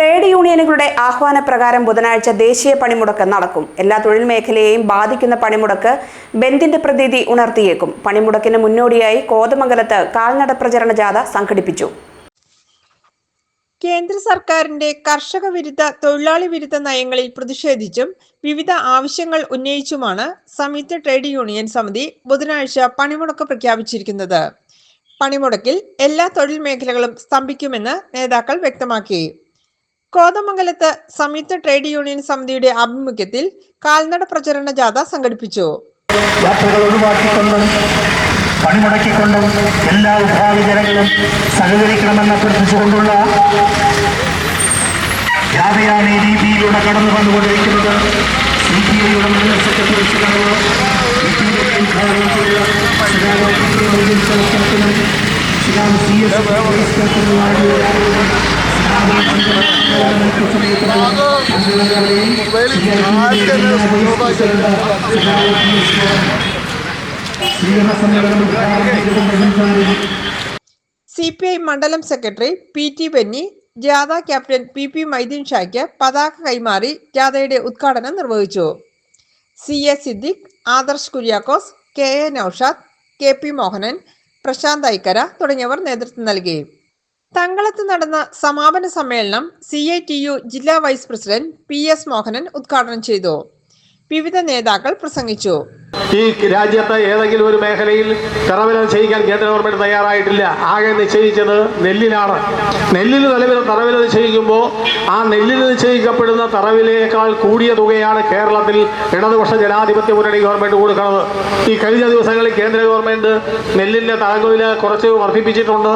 Trade യൂണിയനുകളുടെ ആഹ്വാനപ്രകാരം ബുധനാഴ്ച ദേശീയ പണിമുടക്ക് നടക്കും. എല്ലാ തൊഴിൽ മേഖലയെയും ബാധിക്കുന്ന പണിമുടക്ക് ബന്ദിന്റെ പ്രതീതി ഉണർത്തിയേക്കും. പണിമുടക്കിന് മുന്നോടിയായി കോതമംഗലത്ത് കാൽനട പ്രചരണ ജാഥ സംഘടിപ്പിച്ചു. കേന്ദ്ര സർക്കാരിന്റെ കർഷക വിരുദ്ധ തൊഴിലാളി വിരുദ്ധ നയങ്ങളിൽ പ്രതിഷേധിച്ചും വിവിധ ആവശ്യങ്ങൾ ഉന്നയിച്ചുമാണ് സംയുക്ത ട്രേഡ് യൂണിയൻ സമിതി ബുധനാഴ്ച പണിമുടക്ക് പ്രഖ്യാപിച്ചിരിക്കുന്നത്. പണിമുടക്കിൽ എല്ലാ തൊഴിൽ മേഖലകളും സ്തംഭിക്കുമെന്ന് നേതാക്കൾ വ്യക്തമാക്കി. കോതമംഗലത്ത് സംയുക്ത ട്രേഡ് യൂണിയൻ സമിതിയുടെ ആഭിമുഖ്യത്തിൽ കാൽനട പ്രചരണ ജാഥ സംഘടിപ്പിച്ചു. യാത്രകൾ ഒഴിവാക്കിക്കൊണ്ടും പണിമുടക്കിക്കൊണ്ടും എല്ലാ വിഭാഗ ജനങ്ങളും സഹകരിക്കണമെന്ന് അഭ്യർത്ഥിച്ചുകൊണ്ടുള്ള ജാഥയാണ് ഈ രീതിയിലൂടെ കടന്നു വന്നുകൊണ്ടിരിക്കുന്നത് സി പി ഐയുടെ മുൻ സെക്രട്ടറി സഖാവ് C S C P I മണ്ഡലം സെക്രട്ടറി പി ടി ബെന്നി ജാഥ ക്യാപ്റ്റൻ പി പി മൈദീൻ ഷായ്ക്ക് പതാക കൈമാറി ജാഥയുടെ ഉദ്ഘാടനം നിർവഹിച്ചു. C A Siddique Adarsh Kuriakose K A Noushad K P Mohanan Prashanth Aikkara തുടങ്ങിയവർ നേതൃത്വം നൽകി. തങ്കളത്ത് നടന്ന സമാപന സമ്മേളനം സി ഐ ടി യു ജില്ലാ vice president P S Mohanan ഉദ്ഘാടനം ചെയ്തു. വിവിധ നേതാക്കൾ പ്രസംഗിച്ചു. ഈ രാജ്യത്തെ ഏതെങ്കിലും ഒരു മേഖലയിൽ തറവില നിശ്ചയിക്കാൻ കേന്ദ്ര ഗവൺമെന്റ് തയ്യാറായിട്ടില്ല. ആകെ നിശ്ചയിച്ചത് നെല്ലിനാണ് നെല്ലിന് നിലവിൽ തറവില നിശ്ചയിക്കുമ്പോൾ ആ നെല്ലിന് നിശ്ചയിക്കപ്പെടുന്ന തറവിലേക്കാൾ കൂടിയ തുകയാണ് കേരളത്തിൽ ഇടതുപക്ഷ ജനാധിപത്യ മുന്നണി ഗവൺമെന്റ് കൊടുക്കുന്നത്. ഈ കഴിഞ്ഞ ദിവസങ്ങളിൽ കേന്ദ്ര ഗവൺമെന്റ് നെല്ലിന്റെ താങ്ങുവില കുറച്ച് വർദ്ധിപ്പിച്ചിട്ടുണ്ട്.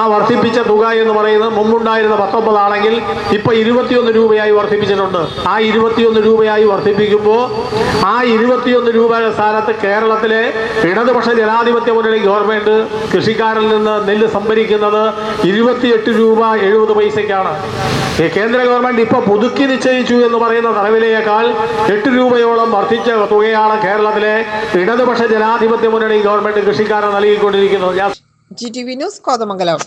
ആ വർദ്ധിപ്പിച്ച തുക എന്ന് പറയുന്നത് മുമ്പുണ്ടായിരുന്ന പത്തൊമ്പതാണെങ്കിൽ ഇപ്പൊ ഇരുപത്തിയൊന്ന് രൂപയായി വർദ്ധിപ്പിച്ചിട്ടുണ്ട്. ആ ഇരുപത്തിയൊന്ന് രൂപയായി വർദ്ധിപ്പിക്കുമ്പോൾ ആ ഇരുപത്തിയൊന്ന് രൂപയുടെ സ്ഥാനത്ത് കേരളത്തിലെ ഇടതുപക്ഷ ജനാധിപത്യ മുന്നണി ഗവൺമെന്റ് കൃഷിക്കാരിൽ നിന്ന് നെല്ല് സംഭരിക്കുന്നത് ഇരുപത്തിയെട്ട് രൂപ എഴുപത് പൈസയ്ക്കാണ്. ഈ കേന്ദ്ര ഗവൺമെന്റ് ഇപ്പൊ പുതുക്കി നിശ്ചയിച്ചു എന്ന് പറയുന്ന തറവിലയേക്കാൾ എട്ട് രൂപയോളം വർദ്ധിച്ച തുകയാണ് കേരളത്തിലെ ഇടതുപക്ഷ ജനാധിപത്യ മുന്നണി ഗവൺമെന്റ് കൃഷിക്കാരെ നൽകിക്കൊണ്ടിരിക്കുന്നത് G T V news Kothamangalam.